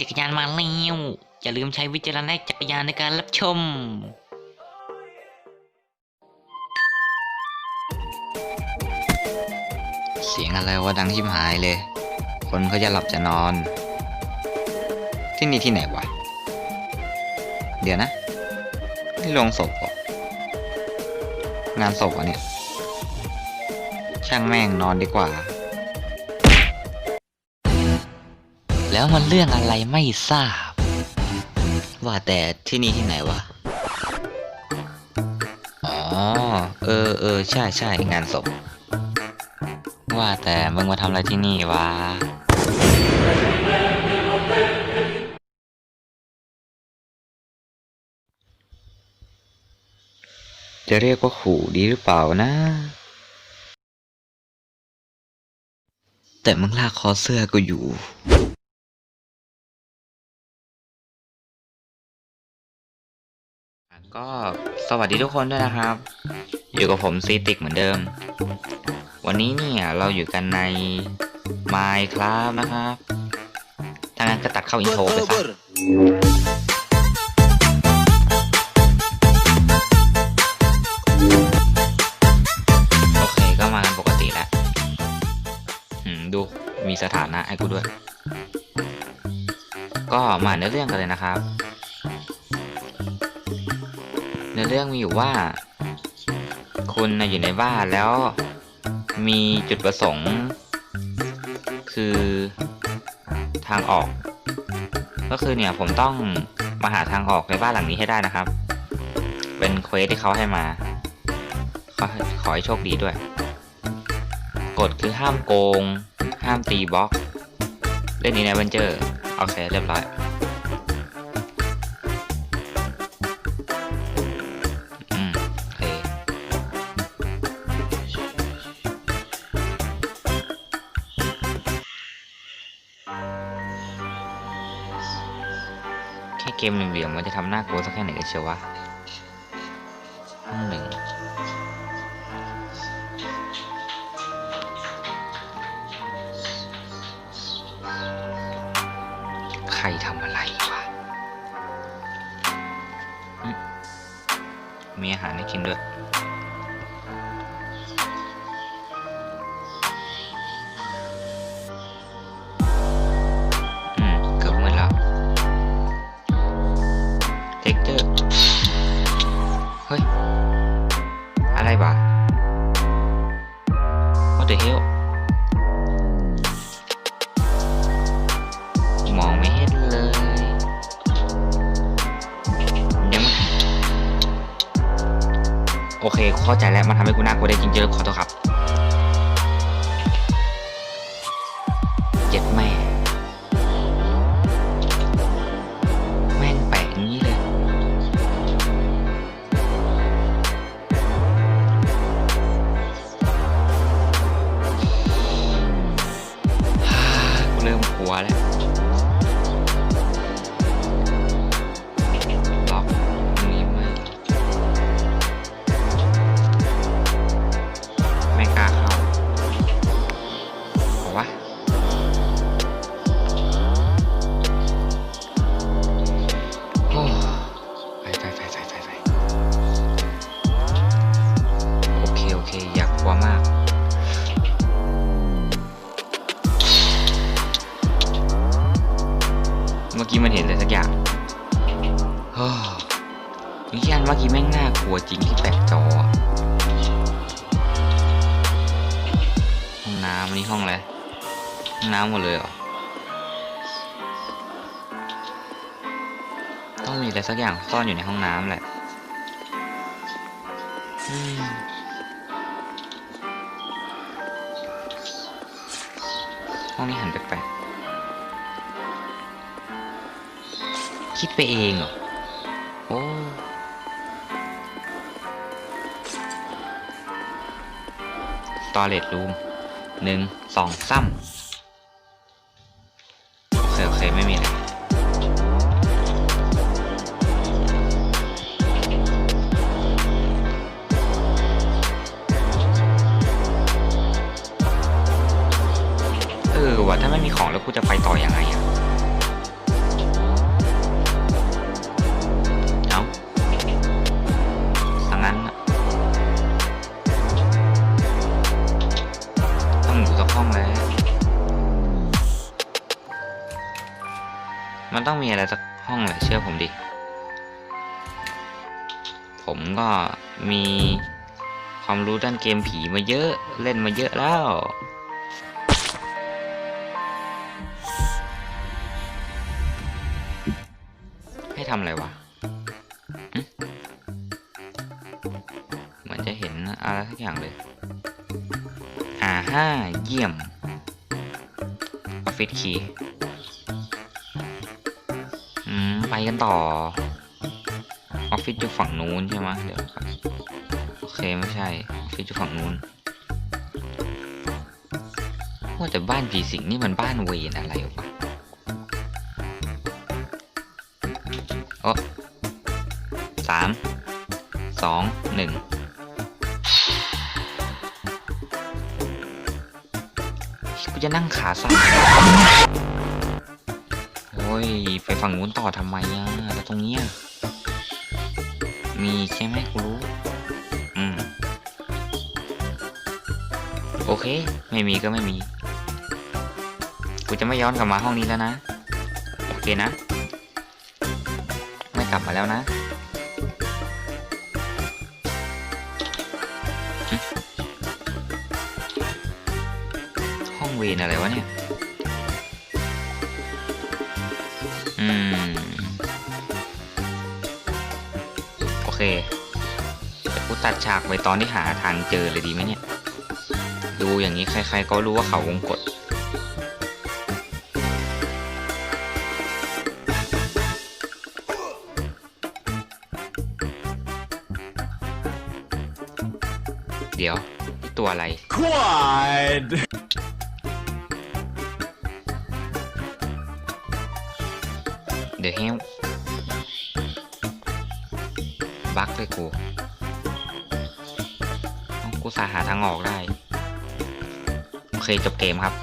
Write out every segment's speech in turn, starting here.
จักรยานมาแล้วอย่าลืมใช้วิจารณญาณจักรยานในการรับชมเสียงอะไรวะดังชิบหายเลย คนเขาจะหลับจะนอน ที่นี่ที่ไหนวะ เดี๋ยวนะนี่โรงศพเหรองานศพเหรอเนี่ย ช่างแม่งนอนดีกว่า แล้วมันเรื่องอะไรไม่ทราบ ว่าแต่ที่นี่ที่ไหนวะ อ๋อ เออเออใช่ใช่งานศพ ว่าแต่มึงมาทำอะไรที่นี่วะจะเรียกว่าขู่ดีหรือเปล่านะ แต่มึงลากคอเสื้อกูอยู่ ก็สวัสดีทุกคนด้วยนะครับ อยู่กับผมซีติกเหมือนเดิม วันนี้เนี่ยเราอยู่กันใน Minecraft นะครับถ้างั้นก็ตัดเข้าอินโทรไปซะโอเคก็มากันปกติแล้วอืมดูมีสถานะให้กูด้วย ก็มาเนื้อเรื่องกันเลยนะครับ เนื้อเรื่องมีอยู่ว่า คุณนะอยู่ในบ้านแล้ว มีจุดประสงค์ คือทางออก ก็คือเนี่ยผมต้องมาหาทางออกในบ้านหลังนี้ให้ได้นะครับ เป็นเควสที่เขาให้มา ขอขอให้โชคดีด้วย กฎคือห้ามโกง ห้ามตีบล็อก เล่นนี้ในเวนเจอร์ โอเคเรียบร้อย เกมเหลี่ยมๆมันจะทำหน้ากลัวสักแค่ไหนกันเชียววะ โอเคเข้าใจแล้วมันทำให้กูน่ากลัวได้จริงๆขอโทษครับ หัวจริงที่แปลกจอ ห้องน้ำอันนี้ห้องอะไร ห้องน้ำหมดเลยเหรอ ต้องมีอะไรสักอย่างซ่อนอยู่ในห้องน้ำแหละห้องนี้หันแปลกๆคิดไปเองเหรอ storage room 1 2 3 กมผีมาเยอะเล่นมาเยอะแล้วให้ทำอะไรวะเหมือนจะเห็นอะไรสักอย่างเลย อ่าห้าเยี่ยมออฟฟิศคีย์ไปกันต่อ ออฟฟิศอยู่ฝั่งนู้นใช่ไหมเดี๋ยวครับ เคไม่ใช่ออฟฟิศอยู่ฝั่งนู้นว่าแต่บ้านผีสิงนี่มันบ้านเวรอะไรวะโอ้สามสองหนึ่งกูจะนั่งขาสั่นโอ้ย ไปฝั่งนู้นต่อทำไมอะแล้วตรงเนี้ยมีใช่ไหมกูรู้ อืม โอเค ไม่มีก็ไม่มี กูจะไม่ย้อนกลับมาห้องนี้แล้วนะ โอเคนะ ไม่กลับมาแล้วนะ ห้องเวนอะไรวะเนี่ย อืม ต่กูตัดฉากไว้ตอนที่หาทางเจอเลยดีไหมเนี่ย ดูอย่างนี้ใคร ๆ ก็รู้ว่าเขาวงกฏเดี๋ยวนี่ตัวอะไร Quad! เดี๋ยวเฮลบักเลยกู สาหาทางออกได้ โอเคจบเกมครับ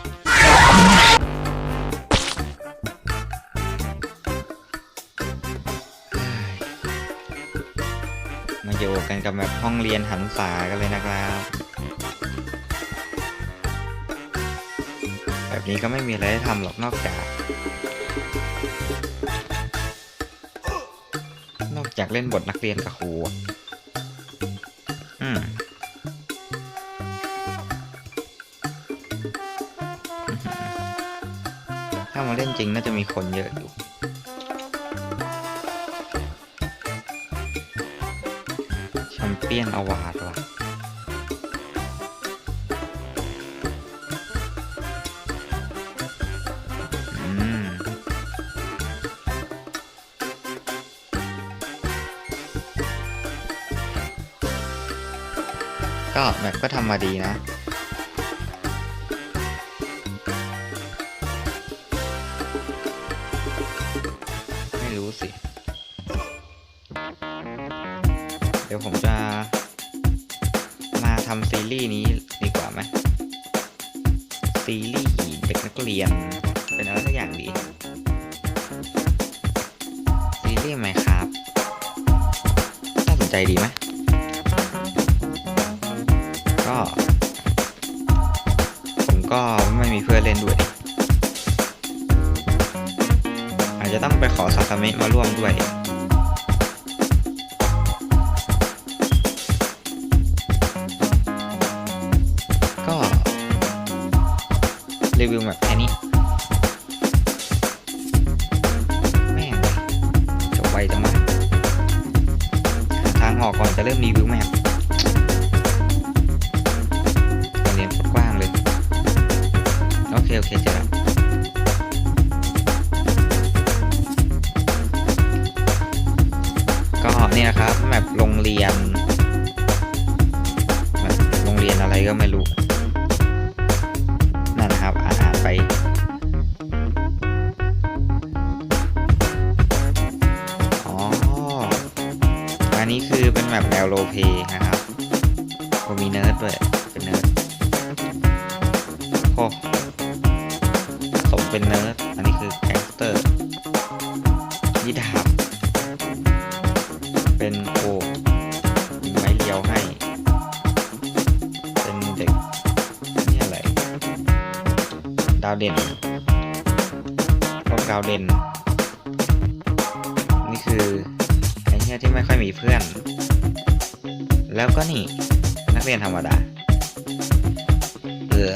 มาอยู่กันกับแบบห้องเรียนหันษากันเลยนะครับ แบบนี้ก็ไม่มีอะไรให้ทำหรอกนอกจาก นอกจากเล่นบทนักเรียนกับครู จริงน่าจะมีคนเยอะอยู่ แชมเปี้ยนอวาร์ดว่ะอืมก็แบบก็ทำมาดีนะ มจะมาทำซีรีส์นี้ดีกว่าไหมซีรีส์เด็กนักเรียน เป็นอะไรสักอย่างดี ซีรีส์ไหมครับน่าสนใจดีไหมก็ ผมก็ไม่มีเพื่อนเล่นด้วย อาจจะต้องไปขอซาสเมะมาร่วมด้วย รีวิวแบบแค่นี้แม่งจบไวจังวะหาทางออกก่อนจะเริ่มรีวิวแม ดาวเด่นพวกดาวเด่นเนี่ยที่ไม่ค่อยมีเพื่อน แล้วก็นี่นักเรียนธรรมดาเออ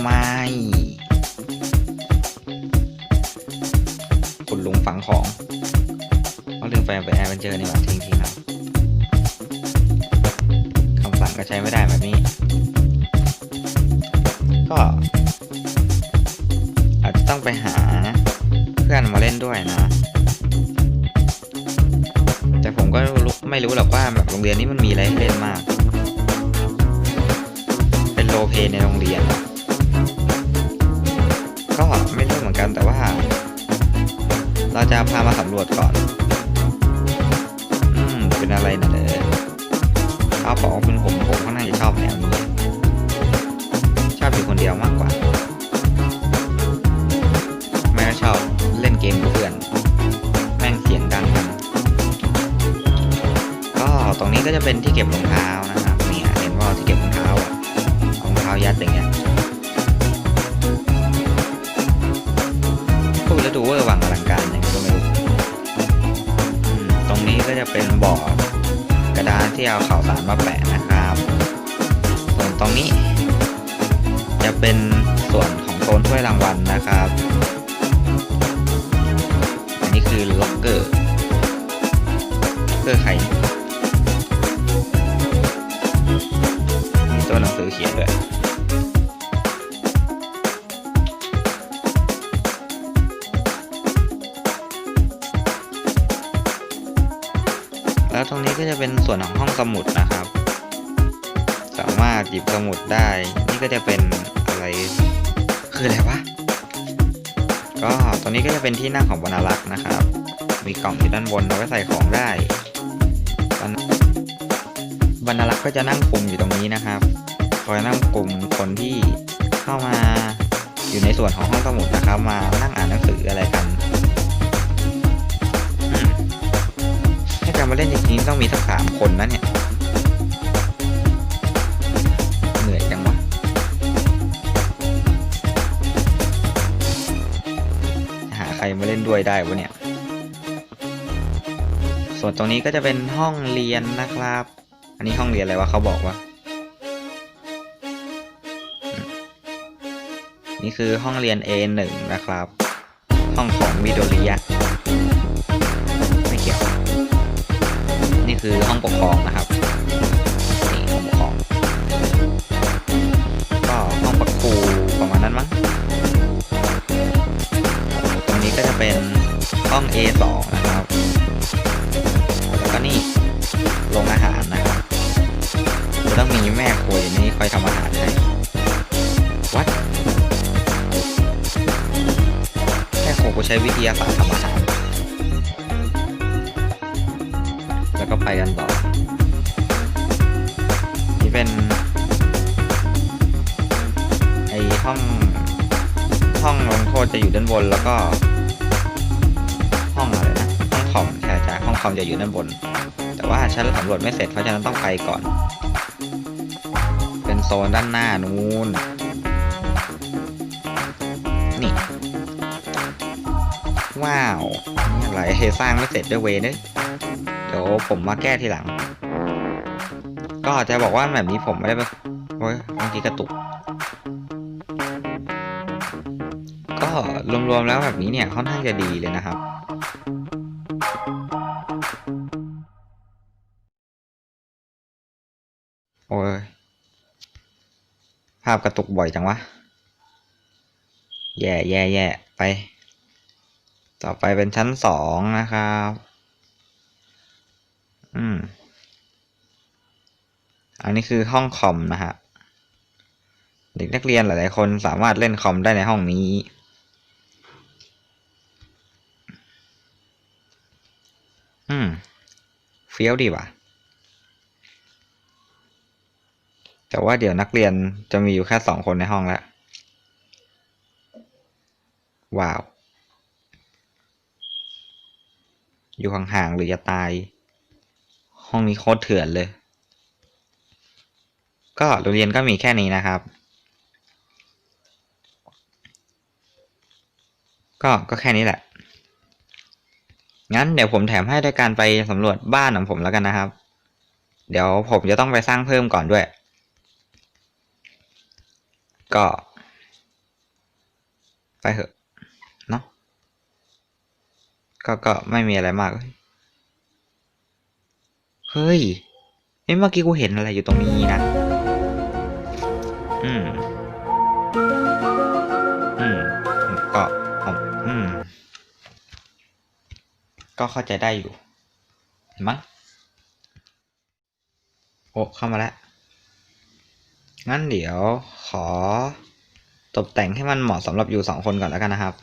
ไม่คุณลุงฝังของเขาลืมไปไปแอร์เวนเจอร์นี่หว่าทิ้งทิ้งครับคำสั่งก็ใช้ไม่ได้แบบนี้ ก็ ต้องไปหาเพื่อนมาเล่นด้วยนะ แต่ผมก็รู้ไม่รู้หรอกว่าแบบโรงเรียนนี้มันมีอะไรให้เล่นมาก เป็นโรลเพย์ในโรงเรียน ก็ไม่รู้เหมือนกันแต่ว่า เราจะพามาสำรวจก่อน อืม เป็นอะไรนะเด้อเขาบอกว่าเป็นผมผมก็น่าจะชอบแนวนี้ ชอบอยู่คนเดียวมากกว่า ก็จะเป็นที่เก็บรองเท้านะครับเนี่ยเห็นว่าที่เก็บรองเท้าอะรองเท้ายัดอย่างเงี้ยพูดแล้วดูเวอร์วังอลังการยังไงก็ไม่รู้ตรงนี้ก็จะเป็นบอร์ดกระดานที่เอาข่าวสารมาแปะนะครับส่วนตรงนี้ จะเป็นส่วนของโซนถ้วยรางวัลนะครับอันนี้คือล็อกเกอร์ล็อกเกอร์ใคร อเขียนด้วยแล้วตรงนี้ก็จะเป็นส่วนของห้องสมุดนะครับ สามารถหยิบสมุดได้ นี่ก็จะเป็นอะไรคืออะไรวะ ก็ตรงนี้ก็จะเป็นที่นั่งของบรรลักษ์นะครับ มีกล่องอยู่ด้านบนเอาไว้ใส่ของได้บรรบรรลักษ์ก็จะนั่งคุมอยู่ตรงนี้นะครับ คอยนั่งกลุ่มคนที่เข้ามาอยู่ในส่วนของห้องสมุดนะครับ มานั่งอ่านหนังสืออะไรกันถ้าจะมาเล่นจริงๆต้องมีสักสามคนนะเนี่ยเหนื่อยจังวะหาใครมาเล่นด้วยได้วะเนี่ย ส่วนตรงนี้ก็จะเป็นห้องเรียนนะครับ อันนี้ห้องเรียนอะไรวะเขาบอกว่า นี่คือห้องเรียน A1 นะครับ ห้องของวิโดริยะไม่เกี่ยว นี่คือห้องปกครองนะครับนี่ห้องปกครอง ก็ห้องประครูประมาณนั้นมั้งตรงนี้ก็จะเป็นห้อง A2 นะครับ แล้วก็นี่โรงอาหารนะครับต้องมีแม่ครัวอยู่นี่คอยทำอาหาร ใช้วิทยาศาสตร์ทำอาหารแล้วก็ไปกันต่อ นี่เป็น ไอห้อง ห้องลงโทษจะอยู่ด้านบนแล้วก็ ห้องอะไรนะ ห้องคอมใช่ใช่ห้องคอมจะอยู่ด้านบน แต่ว่าฉันสำรวจไม่เสร็จเพราะฉะนั้นต้องไปก่อน เป็นโซนด้านหน้านู้น ว้าวนี่อะไรเฮสร้างไม่เสร็จด้วยเวยเนยเดี๋ยวผมมาแก้ทีหลัง ก็จะบอกว่าแบบนี้ผมไม่ได้ไปโอ้ยบางทีกระตุก ก็รวมๆแล้วแบบนี้เนี่ยค่อนข้างจะดีเลยนะครับโอ้ย ภาพกระตุกบ่อยจังวะ แย่แย่แย่ไป ต่อไปเป็นชั้นสองนะครับ อืม อันนี้คือห้องคอมนะฮะ เด็กนักเรียนหลาย ๆ คนสามารถเล่นคอมได้ในห้องนี้อืมเฟี้ยวดีว่ะ แต่ว่าเดี๋ยวนักเรียนจะมีอยู่แค่สองคนในห้องแล้ว ว้าว อยู่ห่างๆหรือจะตาย ห้องนี้โคตรเถื่อนเลย ก็โรงเรียนก็มีแค่นี้นะครับ ก็ก็แค่นี้แหละ งั้นเดี๋ยวผมแถมให้ด้วยการไปสำรวจบ้านของผมแล้วกันนะครับ เดี๋ยวผมจะต้องไปสร้างเพิ่มก่อนด้วย ก็ ไปเถอะเนาะ ก็ก็ไม่มีอะไรมาก เฮ้ยเมื่อกี้กูเห็นอะไรอยู่ตรงนี้นะ อืม อืม ก็อืม ก็เข้าใจได้อยู่ มั้ง โอ้ เข้ามาแล้ว งั้นเดี๋ยวขอตกแต่งให้มันเหมาะสำหรับอยู่สองคนก่อนแล้วกันนะครับ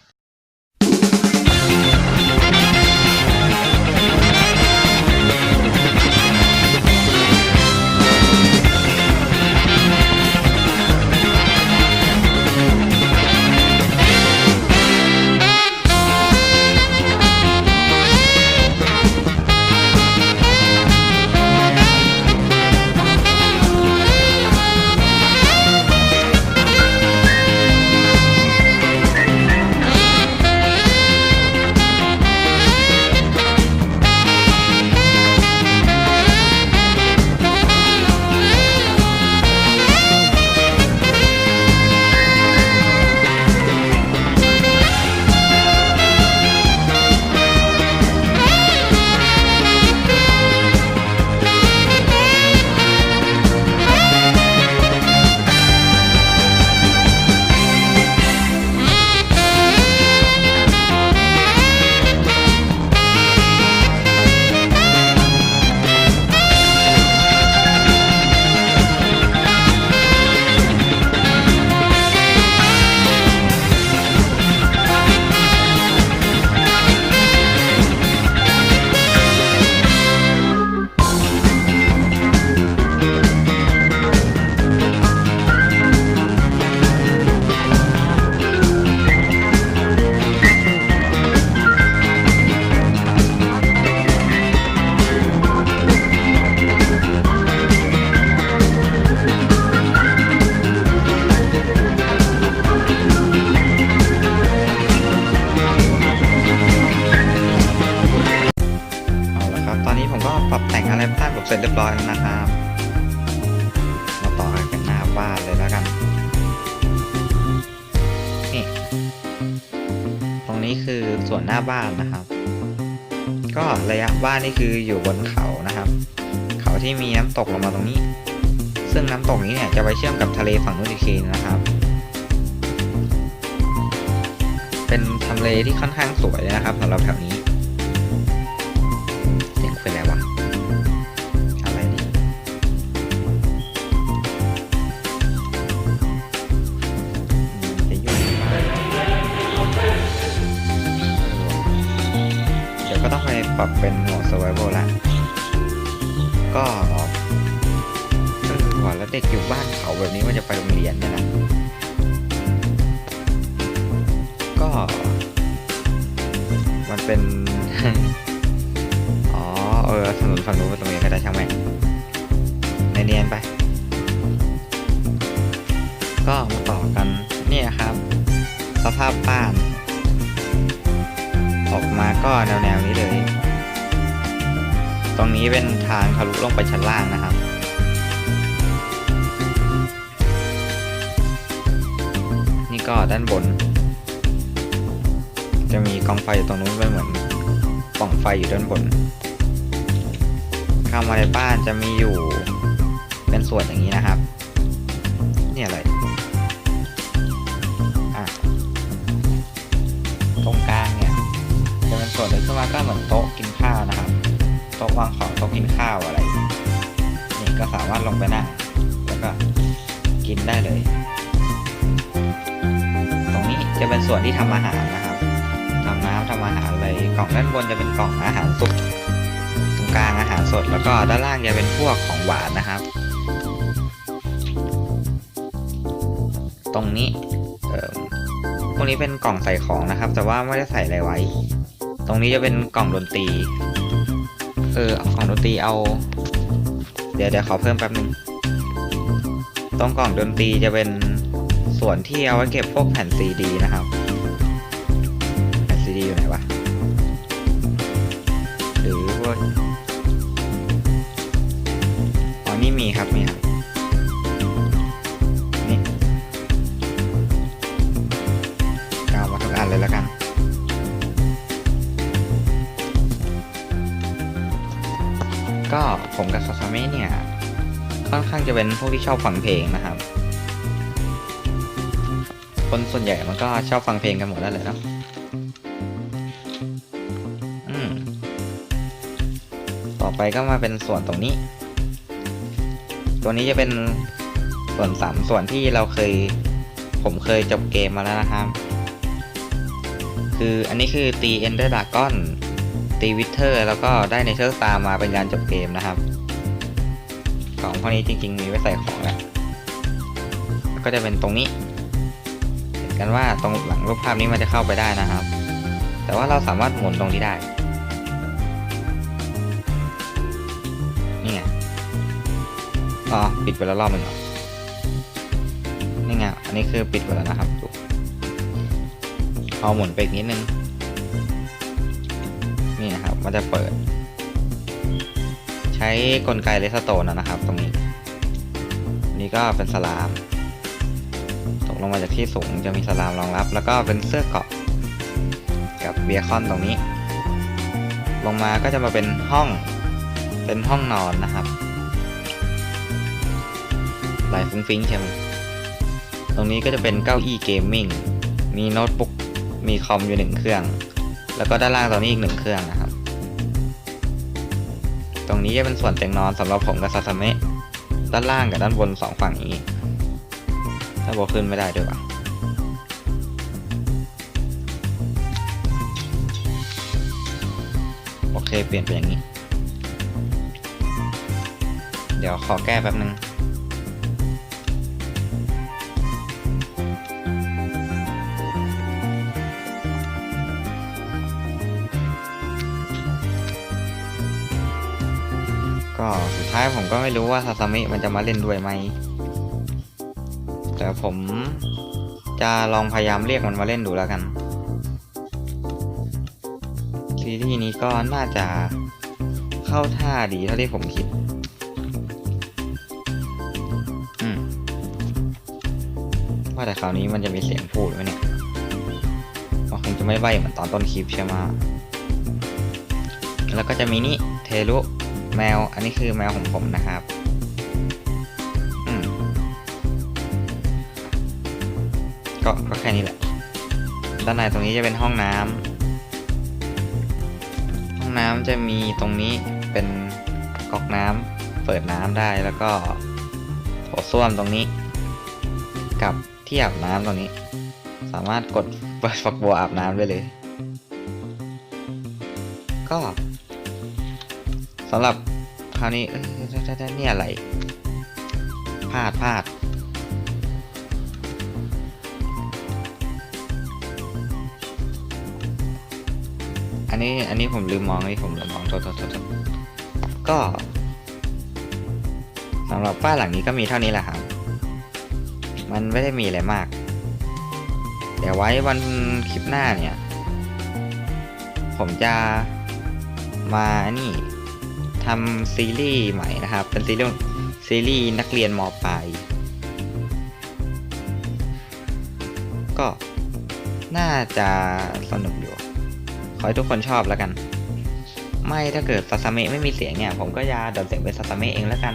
นี่คืออยู่บนเขานะครับ เขาที่มีน้ำตกลงมาตรงนี้ ซึ่งน้ำตกนี้เนี่ยจะไปเชื่อมกับทะเลฝั่งนู้นอีกทีนะครับ เป็นทำเลที่ค่อนข้างสวยเลยนะครับสำหรับแถวนี้ ออกมาก็แนวๆนี้เลย ตรงนี้เป็นทางทะลุลงไปชั้นล่างนะครับนี่ก็ด้านบน จะมีกองไฟอยู่ตรงนู้นเป็นเหมือนปล่องไฟอยู่ด้านบนเข้ามาในบ้านจะมีอยู่เป็นส่วนอย่างนี้นะครับ เป็นส่วนเล็กขึ้นมาก็เหมือนโต๊ะกินข้าวนะครับ โต๊ะวางของโต๊ะกินข้าวอะไร นี่ก็สามารถลงไปนั่งแล้วก็กินได้เลย ตรงนี้จะเป็นส่วนที่ทำอาหารนะครับทำน้ำทำอาหารอะไรกล่องด้านบนจะเป็นกล่องอาหารสุกตรงกลางอาหารสด แล้วก็ด้านล่างจะเป็นพวกของหวานนะครับ ตรงนี้พวกนี้เป็นกล่องใส่ของนะครับ แต่ว่าไม่ได้ใส่อะไรไว้ รงนี้จะเป็นกล่องดนตรี เออกล่องดนตรีเอา เดี๋ยวเดี๋ยวขอเพิ่มแป๊บนึง ตรงกล่องดนตรีจะเป็นส่วนที่เอาไว้เก็บพวกแผ่นซีดีนะครับ เนี่ย ค่อนข้างจะเป็นพวกที่ชอบฟังเพลงนะครับ คนส่วนใหญ่มันก็ชอบฟังเพลงกันหมดแล้วเลยเนาะอืมต่อไปก็มาเป็นส่วนตรงนี้ ตัวนี้จะเป็นส่วนสามส่วนที่เราเคย ผมเคยจบเกมมาแล้วนะครับ คืออันนี้คือตีเอนเดอร์ดากอนตีวิเทอร์แล้วก็ได้ในเชอร์ตามมาเป็นการจบเกมนะครับ ของพวกนี้จริง ๆ มีไว้ใส่ของแหละก็จะเป็นตรงนี้ เห็นกันว่าตรงหลังรูปภาพนี้มันจะเข้าไปได้นะครับ แต่ว่าเราสามารถหมุนตรงนี้ได้ นี่ไง อ๋อ ปิดไปแล้วรอบหนึ่งเหรอนี่ไง อันนี้คือปิดไปแล้วนะครับดูเอาหมุนไปอีกนิดนึง นี่นะครับ มันจะเปิด ช้กลไกเลสโตนนะครับ ตรงนี้ นี่ก็เป็นสลามตกลงมาจากที่สูงจะมีสลามรองรับ แล้วก็เป็นเสื้อเกาะกับเบียคอนตรงนี้ ลงมาก็จะมาเป็นห้องเป็นห้องนอนนะครับลายฟุ้งฟิ้งใช่ไหมตรงนี้ก็จะเป็นเก้าอี้เกมมิ่ง มีโน้ตบุ๊ก มีคอมอยู่หนึ่งเครื่อง แล้วก็ด้านล่างตรงนี้อีกหนึ่งเครื่องนะครับ ตรงนี้จะเป็นส่วนเตียงนอนสำหรับผมกับซาซาเมะด้านล่างกับด้านบนสองฝั่งนี้ถ้าบวขึ้นไม่ได้ด้วยวะโอเคเปลี่ยนเป็นอย่างนี้ เดี๋ยวขอแก้แป๊บนึงายผมก็ไม่รู้ว่าซาซามิมันจะมาเล่นด้วยไหม แต่ผมจะลองพยายามเรียกมันมาเล่นดูแล้วกัน ซีรีส์นี้ก็น่าจะเข้าท่าดีเท่าที่ผมคิดอืมว่าแต่คราวนี้มันจะมีเสียงพูดไหมเนี่ยมันคงจะไม่ใบเหมือนตอนต้นคลิปใช่ไหมแล้วก็จะมีนี่เทรุ แมว อันนี้คือแมวของผมนะครับอืมก็ก็แค่นี้แหละ ด้านในตรงนี้จะเป็นห้องน้ำ ห้องน้ำจะมีตรงนี้เป็นก๊อกน้ำเปิดน้ำได้แล้วก็โถส้วมตรงนี้ กับที่อาบน้ำตรงนี้ สามารถกดเปิดฝักบัวอาบน้ำได้เลย ก็ สำหรับคราวนี้เอ้ยนี่อะไรพลาดพลาดอันนี้อันนี้ผมลืมมองนี่ผมลืมมองโทษโทษโทษก็สำหรับบ้านหลังนี้ก็มีเท่านี้แหละครับ มันไม่ได้มีอะไรมาก เดี๋ยวไว้วันคลิปหน้าเนี่ย ผมจะมานี่ ทำซีรีส์ใหม่นะครับ เป็นซีรีส์ซีรีส์นักเรียนมปลายก็น่าจะสนุกอยู่ ขอให้ทุกคนชอบแล้วกัน ไม่ถ้าเกิดซาซาเมะไม่มีเสียงเนี่ย ผมก็จะดัดเสียงเป็นซาซาเมะเองแล้วกัน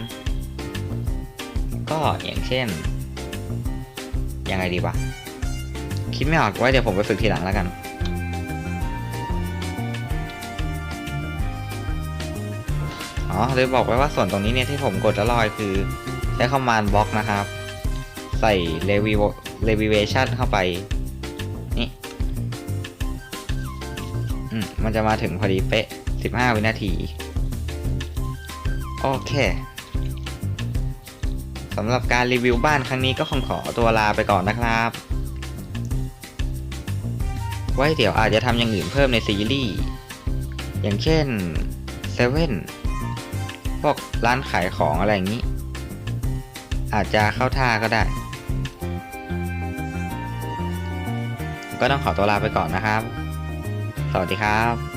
ก็อย่างเช่น ยังไงดีวะ คิดไม่ออกไว้เดี๋ยวผมไปฝึกทีหลังแล้วกัน อ๋อเลยบอกไว้ว่าส่วนตรงนี้เนี่ยที่ผมกดแล้วลอยคือใช้คอมมานด์บล็อกนะครับ ใส่เลวิเลวิเวชันเข้าไปนี่มมันจะมาถึงพอดีเป๊ะ 15 วินาที โอเคสำหรับการรีวิวบ้านครั้งนี้ก็คงขอตัวลาไปก่อนนะครับ ไว้เดี๋ยวอาจจะทำอย่างอื่นเพิ่มในซีรีส์ อย่างเช่นเซเว่น พวกร้านขายของอะไรอย่างนี้ อาจจะเข้าท่าก็ได้ ก็ต้องขอตัวลาไปก่อนนะครับ สวัสดีครับ